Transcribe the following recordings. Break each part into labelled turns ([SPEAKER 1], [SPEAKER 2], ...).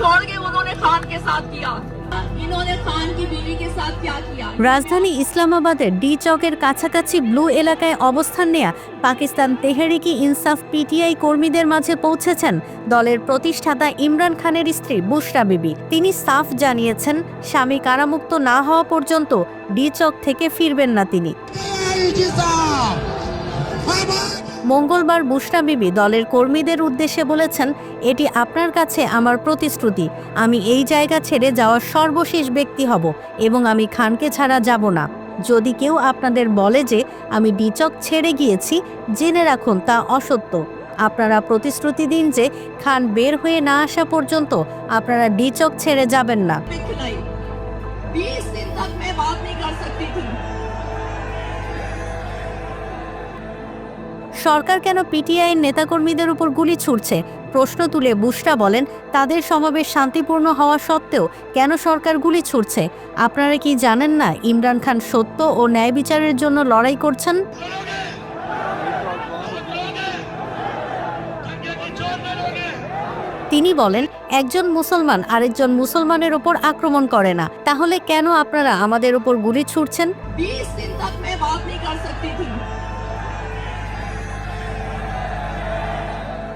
[SPEAKER 1] छोड़ के उन्होंने खान के साथ किया इन्होंने खान की बीवी के साथ क्या किया
[SPEAKER 2] রাজধানী ইসলামাবাদের ডি চকের কাছাকাছি ব্লু এলাকায় অবস্থান নেয়া পাকিস্তান তেহরিকি ইনসাফ পিটিআই কর্মীদের মাঝে পৌঁছেছেন দলের প্রতিষ্ঠাতা ইমরান খানের স্ত্রী বুশরা বিবি তিনি সাফ জানিয়েছেন স্বামী কারামুক্ত না হওয়া পর্যন্ত ডি চক থেকে ফিরবেন না তিনি মঙ্গলবার বুশরা বিবি দলের কর্মীদের উদ্দেশ্যে বলেছেন, এটি আপনার কাছে আমার প্রতিশ্রুতি। আমি এই জায়গা ছেড়ে যাওয়ার সর্বশেষ ব্যক্তি হব এবং আমি খানকে ছাড়া যাব না। যদি কেউ আপনাদের বলে যে আমি ডিচক ছেড়ে গিয়েছি, জেনে রাখুন তা অসত্য। আপনারা প্রতিশ্রুতি দিন যে খান বের হয়ে না আসা পর্যন্ত আপনারা ডিচক ছেড়ে যাবেন না। সরকার কেন পিটিআইয়ের নেতাকর্মীদের উপর গুলি ছুড়ছে? প্রশ্ন তুলে বুশরা বলেন, তাদের সমাবেশ শান্তিপূর্ণ হওয়া সত্ত্বেও কেন সরকার গুলি ছুড়ছে? আপনারা কি জানেন না ইমরান খান সত্য ও ন্যায় বিচারের জন্য লড়াই করছেন? তিনি বলেন, একজন মুসলমান আরেকজন মুসলমানের ওপর আক্রমণ করে না। তাহলে কেন আপনারা আমাদের উপর গুলি ছুড়ছেন?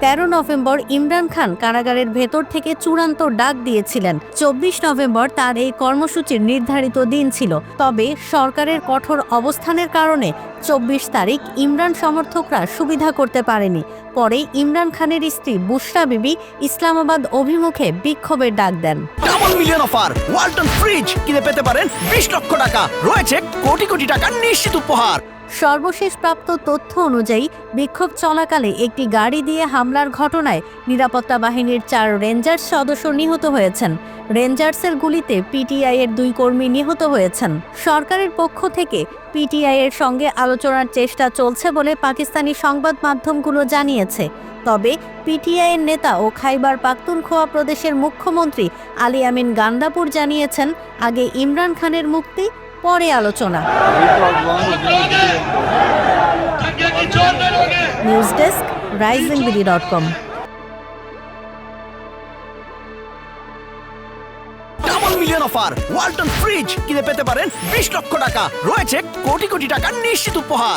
[SPEAKER 2] তেরো নভেম্বর ইমরান খান কারাগারের ভেতর থেকে চূড়ান্ত ডাক দিয়েছিলেন। চব্বিশ নভেম্বর তার এই কর্মসূচির নির্ধারিত দিন ছিল। তবে সরকারের কঠোর অবস্থানের কারণে চব্বিশ তারিখ ইমরান সমর্থকরা সুবিধা করতে পারেনি। পরে ইমরান খানের স্ত্রী বুশরা বিবি ইসলামাবাদ অভিমুখে বিক্ষোভের ডাক দেন।
[SPEAKER 3] Double million offer Walton fridge কিনে পেতে পারেন বিশ লক্ষ টাকা। রয়েছে কোটি কোটি টাকার নিশ্চিত উপহার।
[SPEAKER 2] সর্বশেষ প্রাপ্ত তথ্য অনুযায়ী, বিক্ষোভ চলাকালে একটি গাড়ি দিয়ে হামলার ঘটনায় নিরাপত্তা বাহিনীর চার রেঞ্জার্স সদস্য নিহত হয়েছেন। রেঞ্জার্সের গুলিতে পিটিআই এর দুই কর্মী নিহত হয়েছেন। সরকারের পক্ষ থেকে পিটিআই এর সঙ্গে আলোচনার চেষ্টা চলছে বলে পাকিস্তানি সংবাদ মাধ্যমগুলো জানিয়েছে। তবে পিটিআই এর নেতা ও খাইবার পাখতুনখোয়া প্রদেশের মুখ্যমন্ত্রী আলী আমিন গান্দাপুর জানিয়েছেন, আগে ইমরান খানের মুক্তি পরে আলোচনা। News desk rising BD
[SPEAKER 3] dot com. Million Walton fridge কিনে পেতে পারেন বিশ লক্ষ টাকা। রয়েছে কোটি কোটি টাকার নিশ্চিত উপহার।